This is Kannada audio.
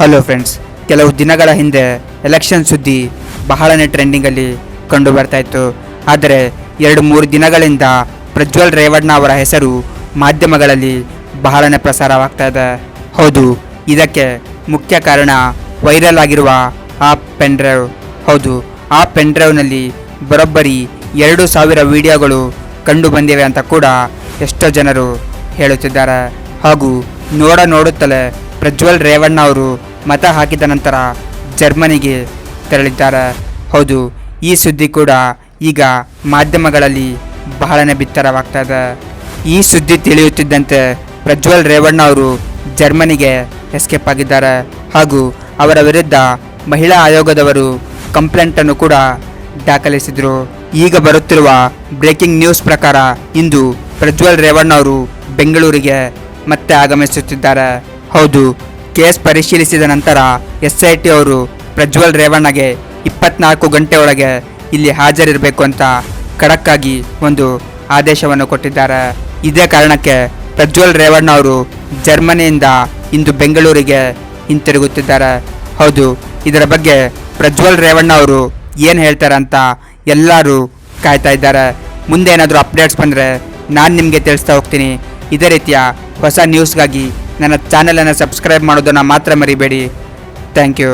ಹಲೋ ಫ್ರೆಂಡ್ಸ್ ಕೆಲವು ದಿನಗಳ ಹಿಂದೆ ಎಲೆಕ್ಷನ್ ಸುದ್ದಿ ಬಹಳನೇ ಟ್ರೆಂಡಿಂಗಲ್ಲಿ ಕಂಡು ಬರ್ತಾ ಇತ್ತು. ಆದರೆ ಎರಡು ಮೂರು ದಿನಗಳಿಂದ ಪ್ರಜ್ವಲ್ ರೇವಣ್ಣ ಅವರ ಹೆಸರು ಮಾಧ್ಯಮಗಳಲ್ಲಿ ಬಹಳನೇ ಪ್ರಸಾರವಾಗ್ತಾ ಇದೆ. ಹೌದು, ಇದಕ್ಕೆ ಮುಖ್ಯ ಕಾರಣ ವೈರಲ್ ಆಗಿರುವ ಆ ಪೆನ್ ಡ್ರೈವ್. ಹೌದು ಆ ಪೆನ್ ಡ್ರೈವ್ನಲ್ಲಿ ಬರೋಬ್ಬರಿ ಎರಡು ಸಾವಿರ ವಿಡಿಯೋಗಳು ಕಂಡು ಬಂದಿವೆ ಅಂತ ಕೂಡ ಎಷ್ಟೋ ಜನರು ಹೇಳುತ್ತಿದ್ದಾರೆ. ಹಾಗೂ ನೋಡ ನೋಡುತ್ತಲೇ ಪ್ರಜ್ವಲ್ ರೇವಣ್ಣ ಅವರು ಮತ ಹಾಕಿದ ನಂತರ ಜರ್ಮನಿಗೆ ತೆರಳಿದ್ದಾರೆ. ಹೌದು, ಈ ಸುದ್ದಿ ಕೂಡ ಈಗ ಮಾಧ್ಯಮಗಳಲ್ಲಿ ಬಹಳನೇ ಬಿತ್ತರವಾಗ್ತಾ ಇದೆ ಈ ಸುದ್ದಿ ತಿಳಿಯುತ್ತಿದ್ದಂತೆ ಪ್ರಜ್ವಲ್ ರೇವಣ್ಣ ಅವರು ಜರ್ಮನಿಗೆ ಎಸ್ಕೇಪ್ ಆಗಿದ್ದಾರೆ. ಹಾಗೂ ಅವರ ವಿರುದ್ಧ ಮಹಿಳಾ ಆಯೋಗದವರು ಕಂಪ್ಲೇಂಟನ್ನು ಕೂಡ ದಾಖಲಿಸಿದರು. ಈಗ ಬರುತ್ತಿರುವ ಬ್ರೇಕಿಂಗ್ ನ್ಯೂಸ್ ಪ್ರಕಾರ ಇಂದು ಪ್ರಜ್ವಲ್ ರೇವಣ್ಣ ಅವರು ಬೆಂಗಳೂರಿಗೆ ಮತ್ತೆ ಆಗಮಿಸುತ್ತಿದ್ದಾರೆ. ಹೌದು ಕೇಸ್ ಪರಿಶೀಲಿಸಿದ ನಂತರ ಎಸ್ ಐ ಟಿ ಅವರು ಪ್ರಜ್ವಲ್ ರೇವಣ್ಣಗೆ ಇಪ್ಪತ್ನಾಲ್ಕು ಗಂಟೆ ಒಳಗೆ ಇಲ್ಲಿ ಹಾಜರಿರಬೇಕು ಅಂತ ಖಡಕ್ಕಾಗಿ ಒಂದು ಆದೇಶವನ್ನು ಕೊಟ್ಟಿದ್ದಾರೆ. ಇದೇ ಕಾರಣಕ್ಕೆ ಪ್ರಜ್ವಲ್ ರೇವಣ್ಣ ಅವರು ಜರ್ಮನಿಯಿಂದ ಇಂದು ಬೆಂಗಳೂರಿಗೆ ಹಿಂತಿರುಗುತ್ತಿದ್ದಾರೆ. ಹೌದು, ಇದರ ಬಗ್ಗೆ ಪ್ರಜ್ವಲ್ ರೇವಣ್ಣ ಅವರು ಏನು ಹೇಳ್ತಾರೆ ಅಂತ ಎಲ್ಲರೂ ಕಾಯ್ತಾ ಇದ್ದಾರೆ. ಮುಂದೆ ಏನಾದರೂ ಅಪ್ಡೇಟ್ಸ್ ಬಂದರೆ ನಾನು ನಿಮಗೆ ತಿಳಿಸ್ತಾ ಹೋಗ್ತೀನಿ. ಇದೇ ರೀತಿಯ ಹೊಸ ನ್ಯೂಸ್ಗಾಗಿ ನನ್ನ ಚಾನಲನ್ನು ಸಬ್ಸ್ಕ್ರೈಬ್ ಮಾಡೋದನ್ನು ಮಾತ್ರ ಮರಿಬೇಡಿ. Thank you.